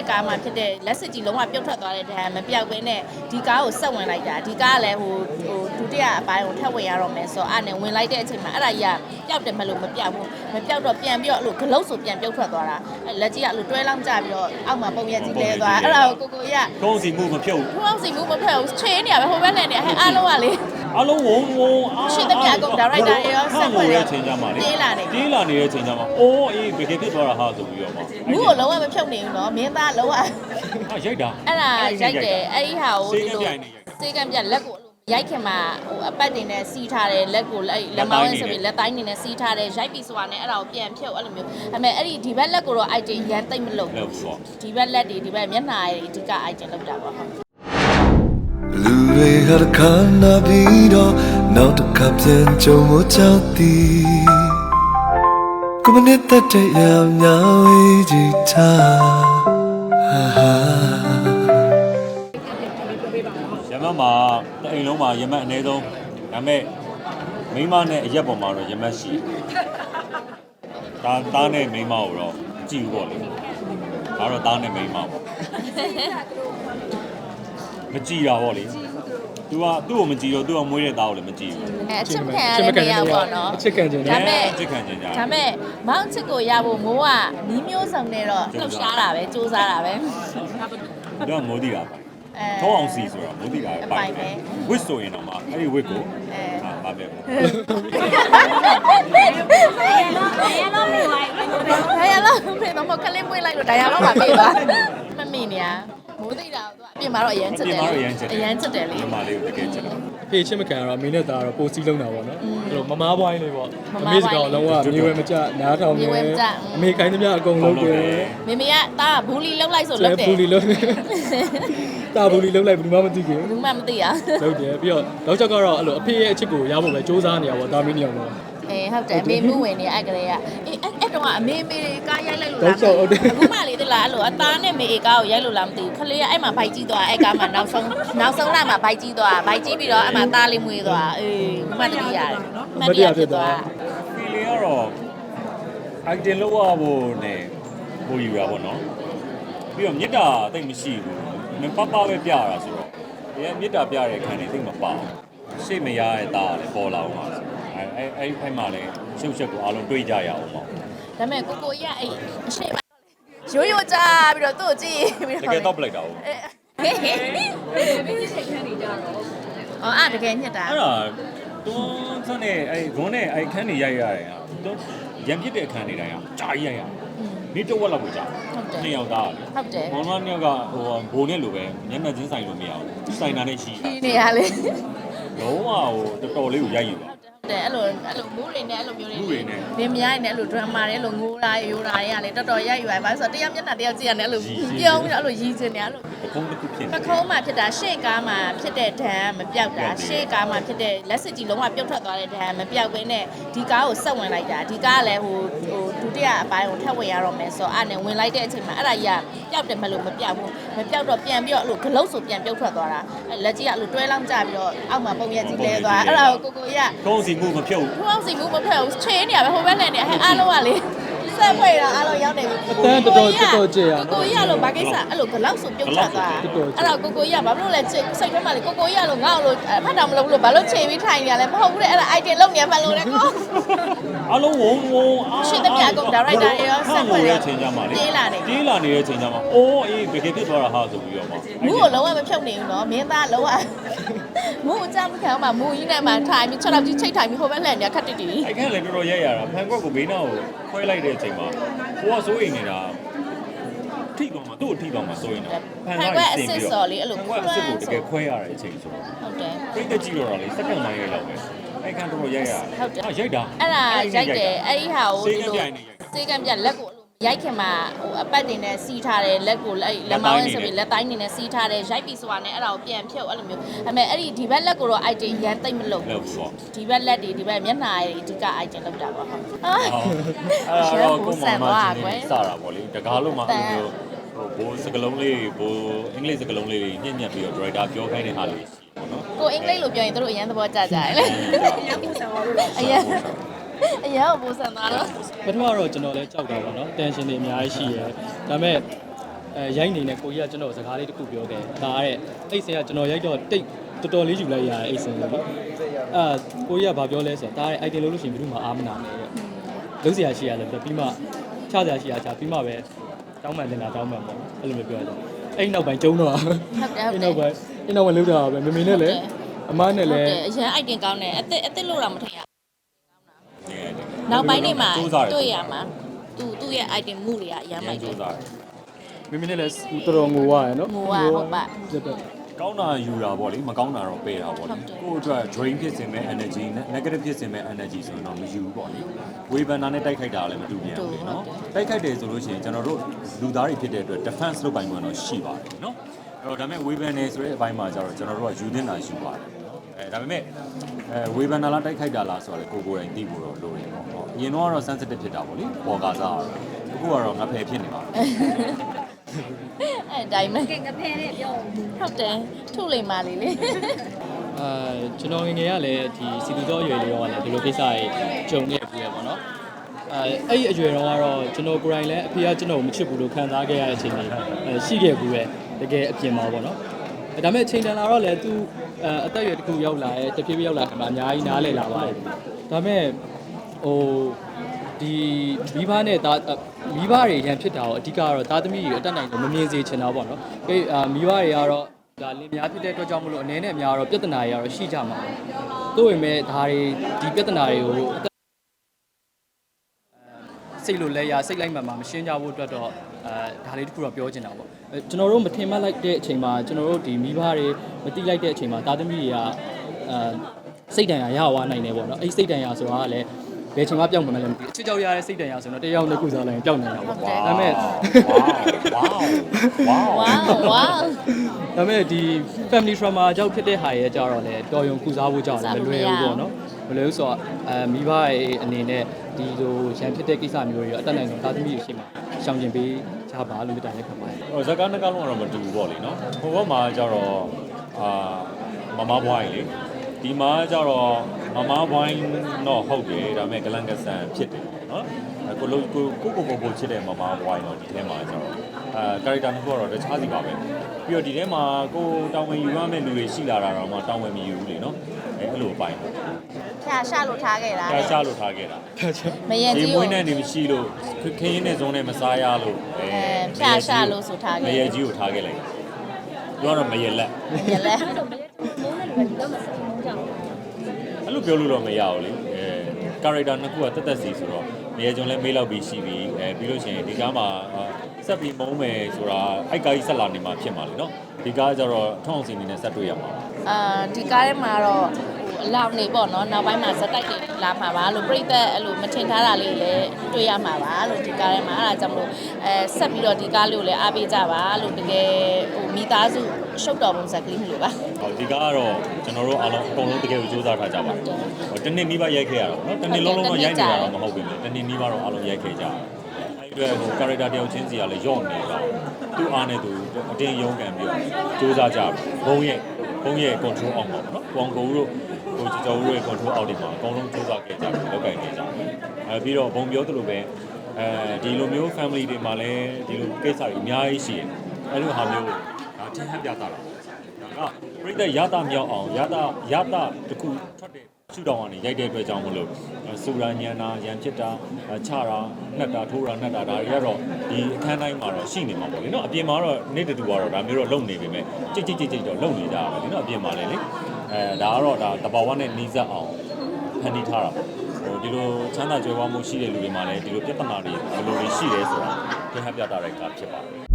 ့ကားမှာဖြစ်တဲ့လက်စစ်ကြီးလုံးဝပြုတ်ထွက်သွားတဲ့ဒဏ်မပြောက်ဘဲနဲ့ဒီကားကိုဆက်ဝင်လိုက်တာဒီကားကလည်းဟိုဟိုဒုတိယအပိုင်းကိုထပ်ဝင်ရတော့မယ်ဆိုတော့အဲ့နဲ့ဝင်လိုက်တဲ့အချိန်မှာအဲ့ဒါကြီးကပျောက်တယ်မလို့မပြောက်ဘူးမပြောက်တော့ပြန်ပြီးတော့အဲ့လိုဂလုတ်ဆိုပြန်ပြုတ်ထွက်သွားတာအဲ့လက်ကြီးကအဲ့လိုတွဲလောင်းကြပြီးတော့အောက်မှာပုံရက်ကြီးလဲသွားအဲ့ဒါကိုကိုကိုကြီးကကုန်းစီမှုမဖြုတ်ဘုအောင်စီမှုမဖက်ဘူးချေးနေရပဲဟိုဘက်နဲ့နေဟဲ့အားလုံးကလေ အလုံးဝုံဝုံအားရှိသမျှအကုန် director တွေရောဆက်ဖွဲ့တဲ့အချိန်ကြမှာလေပြေးလာနေပြေးလာနေတဲ့အချိန်ကြမှာအိုးအေးဘယ်ကဖြစ်သွားတာဟာဆိုပြီးတော့ပါမူးကိုလုံးဝမဖြုတ်နေဘူးနော်မင်းသားလုံးဝဟာရိုက်တာအဲ့ဒါရိုက်တယ်အဲ့ဒီဟာကိုစေးကပြိုင်နေရိုက်စေးကံပြလက်ကိုအဲ့လိုရိုက်ခင်မှာဟိုအပတ်တင်နဲ့စီးထားတယ်လက်ကိုအဲ့လက်မောင်းဆိုပြီးလက်တိုင်းနေနဲ့စီးထားတယ်ရိုက်ပြီးဆိုတာနဲ့အဲ့ဒါကိုပြန်ဖြုတ်အဲ့လိုမျိုးအမေအဲ့ဒီဒီဘက်လက်ကိုတော့ item ရန်သိမ့်မလို့လောက်ပေါ့ဒီဘက်လက်တွေဒီဘက်မျက်နှာတွေအဓိက item လောက်တာပါဟုတ် လူတွေဟာတစ်ခါနာပြီးတော့နောက်တစ်ခါပြန်ကြုံမကြောက်သည်ကိုမနစ်သက်တဲ့ရောင်ညာဝေးကြည့်တာဟာဟာရမတ်မှာတအိမ်လုံးမှာရမတ်အနည်းဆုံးဒါပေမဲ့မိန်းမနဲ့အရက်ပေါ်မှာတော့ရမတ်ရှိဒါသားနဲ့မိန်းမကိုတော့မကြည့်ဘူးပေါ့လေဒါတော့သားနဲ့မိန်းမပေါ့မကြည့်တာပေါ့လေ तू ကသူ့ကိုမကြည့်တော့ तू ကမွေးတဲ့သားကိုလည်းမကြည့်ဘူးအဲအချစ်မခံရတဲ့နေရာပေါ့နော်အချစ်ခံကြတယ်ဒါပေမဲ့ချစ်ခံကြကြဒါပေမဲ့မောင်ချစ်ကိုရဖို့မိုးကနီးမျိုးစုံနဲ့တော့လှုပ်ရှားတာပဲစူးစမ်းတာပဲတော့မိုးတိတာပါအဲထောင်းအောင်စီဆိုတာမိုးတိတာပဲအပိုင်ပဲဝစ်ဆိုရင်တော့မှအဲ့ဒီဝစ်ကိုအဲဟာပါပဲပေါ့ဒါရလို့ဖေတော့မခလေးမွေးလိုက်လို့ဒါရတော့ပါပြေးသွားမမိနေရ မိုးသိတာတော့အပြင်မှာတော့အရန်ချစ်တယ်အပြင်မှာတော့အရန်ချစ်တယ် အရန်ချစ်တယ်လေဒီမှာလေးကိုတကယ်ချစ်တာဖေးချစ်မခံရတော့မင်းနဲ့သားကတော့ပိုစီးလုံးတာပေါ့နော်အဲ့လိုမမားပွိုင်းလေးပေါ့မအမားမေပွိုစင်းလေးကောင်လုံးဝမြေဝဲမကြနားထောင်မြေနေဝဲမကျ အမေခိုင်းသမျှအကုန်လုံးတယ်မေမေကတာဘူးလီလောက်လိုက်ဆိုလဲလောက်တယ်ဘူးလီလုံးတာဘူးလီလုံးလိုက်ဘူးမှမသိခင်ဘူးမှမသိရ လုံးတယ်ပြီးတော့နောက်ချက်ကတော့အဲ့လိုအဖေရဲ့အချစ်ကိုရဖို့ပဲစူးစမ်းနေရပါတော့ဒါမင်းနေအောင်တော့ အေးဟုတ်တယ်အမေမှုဝင်နေအဲ့ကလေးကအေးအဲ့အဲ့တော့အမေမေကားရိုက်လိုက်လို့တောလားက်လျှောက်ဟုတ်တယ်အခုမှလေတလားအဲ့လိုအသားနဲ့မေကားကိုရိုက်လို့လားမသိဘူးခလေးကအဲ့မှာဘိုက်ကြီးသွားအဲ့ကားမှာနောက်ဆုံးနောက်ဆုံးလာမှာဘိုက်ကြီးသွားဘိုက်ကြီးပြီးတော့အဲ့မှာသားလေးမွေးသွားအေးမှတ်တရရတယ်မှတ်တရဖြစ်သွားဖီလီကတော့ item လောက်ရဖို့နဲ့ပို့ယူတာပေါ့နော်ပြီးတော့မြစ်တာတိတ်မရှိဘူးမပပပဲပြရတာဆိုတော့ဒီကမြစ်တာပြတဲ့ခံနေတိတ်မပါဘူးရှေ့မရတဲ့သားကလည်းပေါ်လာအောင်ပါအဲ အဲအဲအဲ့မှာလည်းရှုပ်ချက်ကိုအားလုံးတွေးကြရအောင်ပေါ့ဒါပေမဲ့ကိုကိုကြီးကအဲ့အရှိမရိုးရိုးကြပြီးတော့သူ့ကိုကြည့်ပြီးတတော့ကယ်တော့ပလိုက်တာဟုတ်အော်အဲ့တကယ်ညက်တာအဲ့ဒါတွန်းစနဲ့အဲ့ဂွန်းနဲ့အဲ့ခန်းနေရိုက်ရတယ်ဟာတွန်းရံပြစ်တဲ့အခန်းနေတိုင်းဟာကြာကြီးရိုက်ရနေတော့ဝက်လောက်ကိုကြာဟုတ်တယ်နှစ်ယောက်သားလေဟုတ်တယ်မောင်နှမနှစ်ယောက်ကဟိုဘိုးနဲ့လိုပဲညနေချင်းဆိုင်လို့မရဘူးဆိုင်တာနဲ့ရှိတာဒီနေရလေလုံးဝဟိုတော်တော်လေးကိုရိုက်ယူတာ တယ်အဲ့လိုအဲ့လိုမူးတွေနဲ့အဲ့လိုမျိုးတွေမူးတွေနဲ့ဗင်မရိုက်နဲ့အဲ့လို drama တွေအဲ့လိုငိုတာရိုးတာတွေကလေတော်တော်ရိုက်ယူရပါဆိုတော့တရားမျက်နှာတရားကြည့်ရတယ်အဲ့လိုပြုံးပြီးတော့အဲ့လိုရည်စင်နေအဲ့လိုပကုံးတစ်ခုဖြစ်ပနေခုံးမှာဖြစ်တာရှေ့ကားမှာဖြစ်တဲ့ဒဏ်မပြောက်တာရှေ့ကားမှာဖြစ်တဲ့လက်စစ်ကြီးလုံးဝပြုတ်ထွက်သွားတဲ့ဒဏ်မပြောက်ဘဲနဲ့ဒီကားကိုဆက်ဝင်လိုက်တာဒီကားကလည်းဟိုဟိုဒုတိယအပိုင်းကိုထပ်ဝင်ရတော့မယ်ဆိုတော့အဲ့နဲ့ဝင်လိုက်တဲ့အချိန်မှာအဲ့ဒါကြီးကပျောက်တယ်မလို့မပြောက်ဘူးမပြောက်တော့ပြန်ပြီးတော့အဲ့လိုဂလုတ်ဆိုပြန်ပြုတ်ထွက်သွားတာအဲ့လက်ကြီးကအဲ့လိုတွဲလောင်းကြပြီးတော့အောက်မှာပုံရက်ကြီးလဲသွားအဲ့ဒါကိုကိုကိုကြီးကကုန်းစီမှုမဖြုတ်ဘုအောင်စီမှုမဖက်ဘူးချေးနေရပဲဟိုဘက်နဲ့နေဟဲ့အားလုံးကလေဆက်ဖွေတာအားလုံးရောက်နေပြီအတန်းတော်တော်တော်တော်ကြည့်ရကိုကိုကြီးကလို့ဘာကိစ္စအဲ့လိုဂလောက်ဆိုပြုတ်ချသွားအဲ့တော့ကိုကိုကြီးကဘာလို့လဲချစ်စိတ်ထဲမှာလေကိုကိုကြီးကလို့ငါ့ကိုလို့ဖတ်တာမလုပ်ဘူးလို့ဘာလို့ချေပြီးထိုင်နေရလဲမဟုတ်ဘူးတဲ့အဲ့ဒါ item လုံးနေမှလို့လေကိုအလုံးဝုံဝုံအားရှိသမျှအကုန် director တွေရောဆက်ဖွဲ့တယ်တဲ့အချိန်ကြမှာလေပြေးလာနေပြေးလာနေတဲ့အချိန်ကြမှာအိုးအေးဘယ်ကဖြစ်သွားတာဟာဆိုပြီးတော့ပါမူးကိုလုံးဝမဖြုတ်နေဘူးနော်မင်းသားလုံးဝ မူးအကြမ်းမခံမှာမူးကြီးနဲ့မှထိုင်ပြီး6တော့ကြီးချိတ်ထိုင်ပြီးဟိုဘက်လှည့်နေခက်တိတိအဲ့ခန်းလည်းတော်တော်ရိုက်ရတာဖန်ကွက်ကိုဘေးနားကိုခွဲလိုက်တဲ့အချိန်မှာဟိုကစိုးရိမ်နေတာထိသွားမှာသူ့ကိုထိသွားမှာစိုးရိမ်တာဖန်ကွက်အစ်စ်စော်လေးအဲ့လိုဖန်ကွက်အစ်စ်ကိုတကယ်ခွဲရတဲ့အချိန်ဆိုတော့ဟုတ်တယ်ပြိတ္တကြည့်တော့တာလေစက္ကန့်တိုင်းရဲ့လောက်ပဲအဲ့ခန်းတော်တော်ရိုက်ရဟုတ်တယ်ဟာရိုက်တာအဲ့ဒါရိုက်တယ်အဲ့ဒီဟာကိုစေးဒီကလိုပြိုင်နေရိုက်တာစေးကံပြလက်ကိုအဲ့လို ရိုက်ခင်မှာဟိုအပတ်တင်နဲ့စီးထားတယ်လက်ကိုအဲ့လက်မောင်းနဲ့ဆိုပြီးလက်တိုင်းနေနဲ့စီးထားတယ်ရိုက်ပြီးဆိုတာနဲ့အဲ့ဒါကိုပြန်ဖြုတ်အဲ့လိုမျိုးအမေအဲ့ဒီဒီဘက်လက်ကိုတော့ item ရန်သိမ့်မလို့လောက်ပေါ့ဒီဘက်လက်တွေဒီဘက်မျက်နှာတွေအဓိက item လောက်တာပါဟုတ်အာအဲ့တော့ကိုမောင်မချင်းစတာပေါ့လေတကားလုံးမှာအဲ့လိုဟိုဘိုးစကလုံးလေးဘိုးအင်္ဂလိပ်စကလုံးလေးညံ့ညံ့ပြီးတော့ director ပြောခိုင်းတဲ့ဟာလေးရှိပေါ့နော်ကိုအင်္ဂလိပ်လိုပြောရင်တို့အရန်သဘောကျကြတယ်လေအရန် အရန်ပူဆန်သွားတော့ပထမတော့ကျွန်တော်လည်းကြောက်တာပေါ့နော်တန်ရှင်တွေအများကြီးရှိရယ်ဒါပေမဲ့အဲရိုက်နေတဲ့ကိုကြီးကကျွန်တော်စကားလေးတစ်ခုပြောတယ်ဒါတဲ့အဲ့စင်ကကျွန်တော်ရိုက်တော့တိတ်တော်တော်လေးယူလိုက်ရတယ်အဲ့စင်ကိုလေအာကိုကြီးကဘာပြောလဲဆိုတော့ဒါတဲ့ item လို့လို့ရှိရင်ဘယ်သူမှအားမနာနဲ့တဲ့လုံးစရာရှိရတယ်ပြီးမှချစရာရှိရချပြီးမှပဲတောင်းပန်တင်တာတောင်းပန်ပေါ့အဲ့လိုမျိုးပြောရတယ်အဲ့နောက်ပိုင်းကျုံတော့ဟုတ်တယ်ဟုတ်တယ်အဲ့နောက်ပိုင်းအဲ့နောက်ပိုင်းလောက်တာပဲမမေနဲ့လည်းအမားနဲ့ဟုတ်လည်းတယ်အရင် item ကောင်းတယ်အစ်စ်အစ်စ်လို့တော့မထင်ရ နောက်ပိုင်းနေမှာစူးစားတယ်တွေ့ရမှာသူသူ့ရဲ့ item မှုတွေကအရင်မိုက်တစူးယ်စားတယ်မမေနဲ့လည်းတော်တော်ငိုရတယ်နော်ငိုရဟုတ်ပါဟုတ်တယ်ကောင်းတာယူတာပေါ့လေမကောင်းတာတော့ပယ်တာပေါ့လေဟုတ်တယ်ကိုယ့်အတွက် drain ဖြစ်စင်မဲ့ energy negative ဖြစ်စင်မဲ့ energy ဆိုရင်တော့မယူဘူးပေါ့လေဝေဘန်နာနဲ့တိုက်ခိုက်တာလည်းမတူပြန်ဘူးလေနော်တိုက်ခိုက်တယ်ဆိုလို့ရှိရင်ကျွန်တော်တို့လူသားတွေဖြစ်တဲ့အတွက် defense လုပ်ပိုင်ခွင့်တော့ရှိပါတယ်နော်အဲ့တော့ဒါပေမဲ့ဝေဘန်နေဆိုတဲ့အပိုင်းမှာကျတော့ကျွန်တော်တို့ကယူသင့်တာယူပါတယ် အဲဒါပေမဲ့အဲဝေဘန်နာလားတိုက်ခိုက်တာလားဆိုတော့လေကိုကိုယ်တိုင်သိဖို့တော့လိုတယ်ပေါ့ဟုတ်အရင်တော့ကတော့ sensitive ဖြစ်တာပေါ့လေပေါ်ကားစားတော့အခုကတော့ငါဖယ်ဖြစ်နေပါဘူးအဲ့ဒါမှကဲငဖဲနဲ့ပြောဟုတ်တယ်ထုလိမ္မာလေးလေအာကျွန်တော်ငယ်ငယ်ကလည်းဒီစီတူတော်အရွယ်လေးရောကလည်းဒီလိုကိစ္စတွေကြုံခဲ့ပြီးရပေါ့နော်အဲအဲ့ဒီအရွယ်တော့ကတော့ကျွန်တော်ကိုယ်တိုင်လည်းအဖေကကျွန်တော်ကိုမချစ်ဘူးလို့ခံစားခဲ့ရတဲ့အချိန်တွေအဲရှိခဲ့ဘူးပဲတကယ်အပြင်မှာပေါ့နော်အဲ ဒါပေမဲ့အချိန်တန်လာတော့လည်းသူအဲအသက်အရွယ်တစ်ခုရောက်လာတယ်တဖြည်းဖြည်းရောက်လာတယ်မှာအများကြီးနားလည်လာပါတယ်ဒါပေမဲ့ဟိုဒီမိဘနဲ့ဒါမိဘတွေရန်ဖြစ်တာတော့အဓိကကတော့သားသမီးတွေအတက်နိုင်လို့မမြင်စေချင်တာပေါ့နော်။အဲအာမိဘတွေကတော့ဒါလင်များဖြစ်တဲ့အတွက်ကြောင့်မလို့အနေနဲ့အများတော့ပြဿနာတွေကတော့ရှိကြမှာ။သို့ပေမဲ့ဒါတွေဒီပြဿနာတွေကိုအသက် စိတ်လိုလဲရစိတ်လိုက်မှန်မှမရှင်းကြဖို့အတွက်တော့အဲဒါလေးတစ်ခုတော့ပြောချင်တာပေါ့အဲကျွန်တော်တို့မထင်မှတ်လိုက်တဲ့အချိန်မှာကျွန်တော်တို့ဒီမိဘတွေမတိလိုက်တဲ့အချိန်မှာသားသမီးတွေကအဲစိတ်တန်ရာရဝနိုင်တယ်ပေါ့နော်အဲ့ဒီစိတ်တန်ရာဆိုတာကလည်းဘယ်ချိန်မှပြောင်းမှမလဲမသိဘူးအချစ်ကြောက်ရတဲ့စိတ်တန်ရာဆိုတော့တရားနှစ်ခုစားလိုက်ရင်ပြောင်းနိုင်တာပေါ့ဒါပေမဲ့ဝါးဝါးဝါးဝါဝါဒါပေမဲ့ဒီ family trauma ကြောင့်ဖြစ်တဲ့ဟာရဲ့ကြတော့လေတော်ရုံကုစားဖို့ကြောင့်လည်းမလွယ်ဘူးပေါ့နော် မလွယ်ဘူးဆိုတော့အဲမိဘရဲ့အနေနဲ့ဒီလိုရန်ဖြစ်တဲ့ကိစ္စမျိုးတွေရောအတက်နိုင်ဆုံးသားသမီးတွေရှိမှရှောင်ကျင်ပေးကြပါလို့တိုင်ရက်ခပါရဲ့ဟိုဇက်ကားနှစ်ကားလုံးကတော့မတူဘူးပေါ့လေနော်ဟိုဘက်မှာကျတော့အာမမဘွိုင်းလေဒီမှာကျတော့မမဘွိုင်းတော့ဟုတ်တယ်ဒါပေမဲ့ဂလန်ကဆန်ဖြစ်တယ်နော်ကိုလိုကိုကိုကိုကိုကိုချစ်တဲ့မမဘွိုင်းတော့ဒီထဲမှာကျတော့ အာကာရက်တာနှစ်ခုကတော့တခြားစီပါပဲပြီးတော့ဒီထဲမှာကိုတောင်းဝင်ယူရမယ့်လူတွေရှိလာတာတော့မှတောင်းဝင်မယူဘူးလေနော်အဲအဲ့လိုပိုင်းဖြာရှာလို့ထားခဲ့တာဒါရှာလို့ထားခဲ့တာမယန်ဒီကြီးမွေးကိုနဲ့နေမရှိလို့ခင်းရင်းနဲ့ဇုံးနဲ့မစားရလို့အဲဖြာရှာလို့ဆိုထားမခဲ့ရကြီးကိုထားခဲ့လိုက်ပြောတော့မရလက်ရလဲအဲ့တော့မလဲမိုးနဲ့လူကဒီတော့မစမုန်းကြအောင်အဲ့လိုပြောလို့တော့မရဘူးလေအဲကာရက်တာနှစ်ခုကတက်တက်စီဆိုတော့မရကြုံလဲမေးလောက်ပြီးရှိပြီအဲပြီးလို့ရှိရင်ဒီကားမှာ ဆက်ပြီးမုံမယ်ဆိုတာအိုက်ကားကြီးဆက်လာနေမှာဖြစ်မှာလေနော်ဒီကားကျတော့ထောင်းစီနေနဲ့ဆက်တွေ့ရမှာအာဒီကားထဲမှာတော့ဟိုအလောက်နေပေါ့နော်နောက်ပိုင်းမှာဇက်တိုက်တွေလာမှာပါလို့ပြိသက်အဲ့လိုမထင်ထားတာလေးလည်းတွေ့ရမှာပါလို့ဒီကားထဲမှာအဲ့ဒါကြောင့်မလို့အဲဆက်ပြီးတော့ဒီကားလေးကိုလည်းအားပေးကြပါလို့တကယ်ဟိုမိသားစုရှုပ်တော်ပုံစံကလေးမျိုးပါဟောဒီကားကတော့ကျွန်တော်တို့အားလုံးအကုန်လုံးတကယ်ကိုစူးစမ်းထားကြပါဟောတနေ့နီးပါးရိုက်ခဲ့ရတော့နော်တနေ့လုံးလုံးတော့ရိုက်နေတာတော့မဟုတ်ဘူးလေတနေ့နီးပါးတော့အားလုံးရိုက်ခဲ့ကြတယ် အဲ့ဒီအတွက်ဟိုကာရက်တာတယောက်ချင်းစီကလည်းယော့နေတာသူ့အားနဲ့သူအတင်းရုန်းကန်ပြီးတော့စူးစမ်းကြဘုံရဲ့ဘုံရဲ့ control အောက်မှာပေါ့နော်ကွန်ကိုတို့ဟိုကျော်တို့ရဲ့ control အောက်တွေမှာအကုန်လုံးစူးစမ်းခဲ့ကြတယ်လောက်ကင်ခဲ့ကြတယ်အဲပြီးတော့ဘုံပြောသလိုပဲအဲဒီလိုမျိုး family တွေမှာလည်းဒီလိုကိစ္စတွေအများကြီးရှိတယ်အဲ့လိုဟာမျိုးဒါထင်ဟပ်ပြတာလားဒါကပြိတ္တရတာမြောက်အောင်ရတာရတာတခုထွက်တဲ့ ရှုထောင့်ကနေရိုက်တဲ့အတွက်ကြောင့်မလို့စူရာညံတာရံဖြစ်တာချတာနှက်တာထိုးတာနှက်တာဒါတွေကတော့ဒီအခန်းတိုင်းမှာတော့ရှိနေမှာပေါ့လေနော်အပြင်မှာတော့နေ့တူတူကတော့ဒါမျိုးတော့လုံနေပေမဲ့ကြိတ်ကြိတ်ကြိတ်ကြိတ်တော့လုံနေကြတာပဲလေနော်အပြင်မှာလည်းလေအဲဒါကတော့ဒါတဘာဝနဲ့နီးစပ်အောင်ဖန်တီးထားတာပေါ့ဟိုဒီလိုချမ်းသာကြွယ်ဝမှုရှိတဲ့လူတွေမှာလည်းဒီလိုပြဿနာတွေဘယ်လိုတွေရှိလဲဆိုတာသင်ဟပ်ပြတာတဲ့ကားဖြစ်ပါတယ်